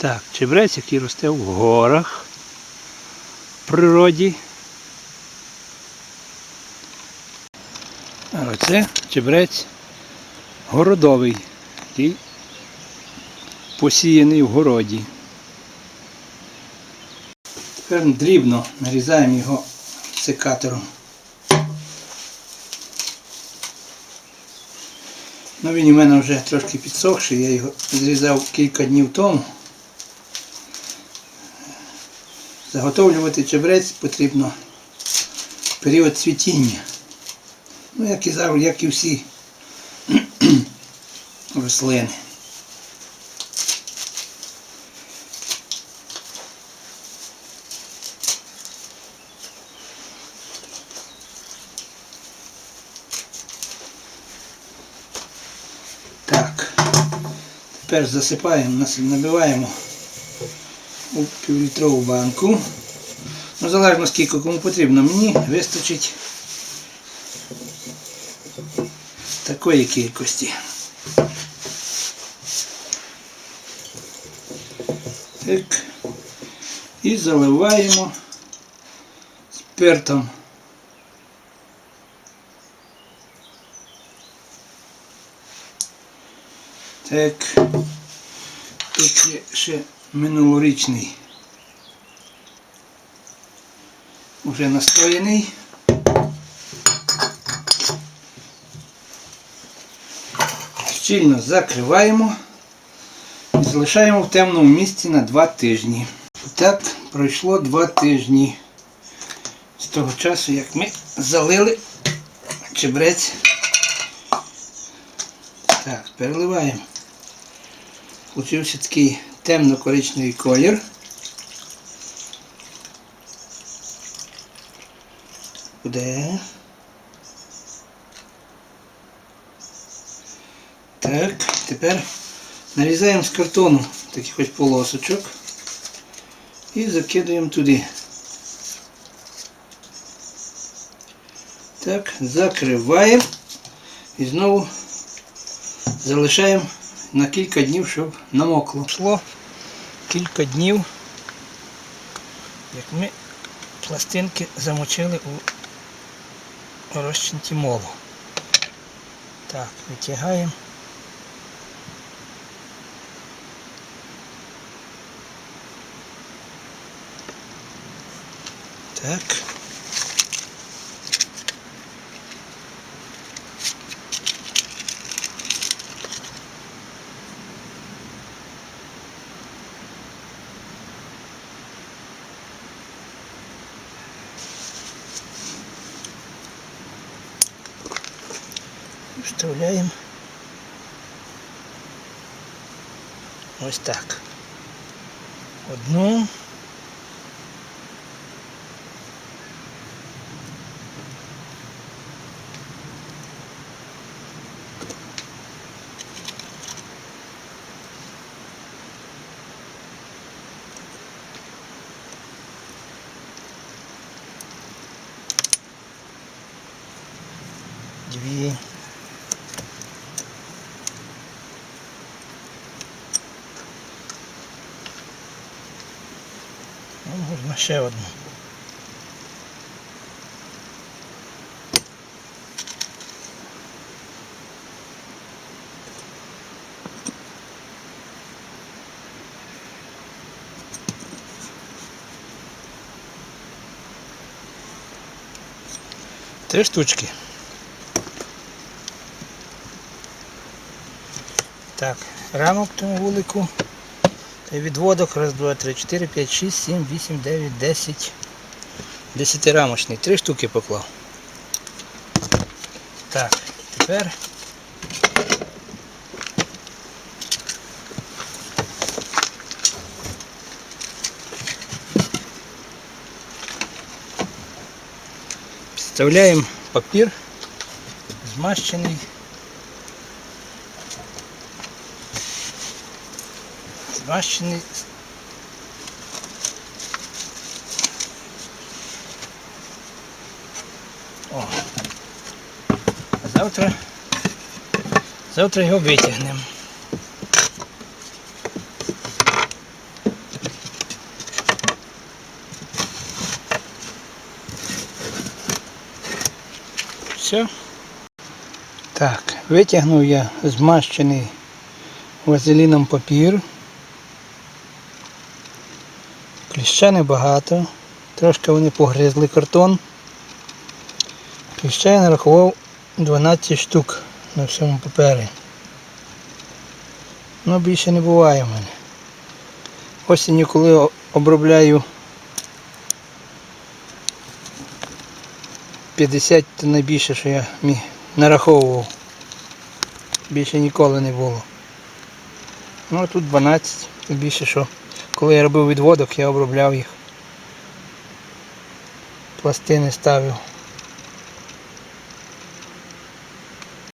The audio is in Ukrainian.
Так, чебрець, який росте в горах, в природі. А оце чебрець городовий, який посіяний в городі. Тепер дрібно нарізаємо його секатором. Ну він у мене вже трошки підсохший, я його зрізав кілька днів тому. Заготовлювати чебрець потрібно період цвітіння. Ну, як і завжди, як і всі рослини. Так. Тепер засипаємо, набиваємо у півлітрову банку. Ну, залежно скільки кому потрібно. Мені вистачить такої кількості. Так. І заливаємо спиртом. Так. Тут є ще минулорічний. Уже настояний. Щільно закриваємо і залишаємо в темному місці на 2 тижні. Так пройшло 2 тижні з того часу, як ми залили чебрець. Так, переливаємо. Получився такий темно-коричневий колір. Буде. Так, тепер нарізаємо з картону таких ось полосочок і закидаємо туди. Так, закриваємо і знову залишаємо на кілька днів, щоб намокло. Пішло кілька днів, як ми пластинки замочили у розчинці молу. Так, витягаємо. Так. Вставляємо. Ось так. Одну. Дві. Ну, можна ще одну. Три штучки. Так, рамок тому вулику. Відводок. Раз, два, три, чотири, п'ять, шість, сім, вісім, дев'ять, десять. Десятирамочний. Три штуки поклав. Так, тепер. Підставляємо папір змащений. покращений. О. А завтра завтра його витягнемо. Все. Так, витягнув я змащений вазеліном папір. Кліща небагато. Трошки вони погризли картон. Кліща я нарахував 12 штук на всьому папері. Ну більше не буває в мене. Осінню, коли обробляю 50 це найбільше, що я нараховував. Більше ніколи не було. Ну а тут 12, тим більше, що коли я робив відводок, я обробляв їх. Пластини ставив.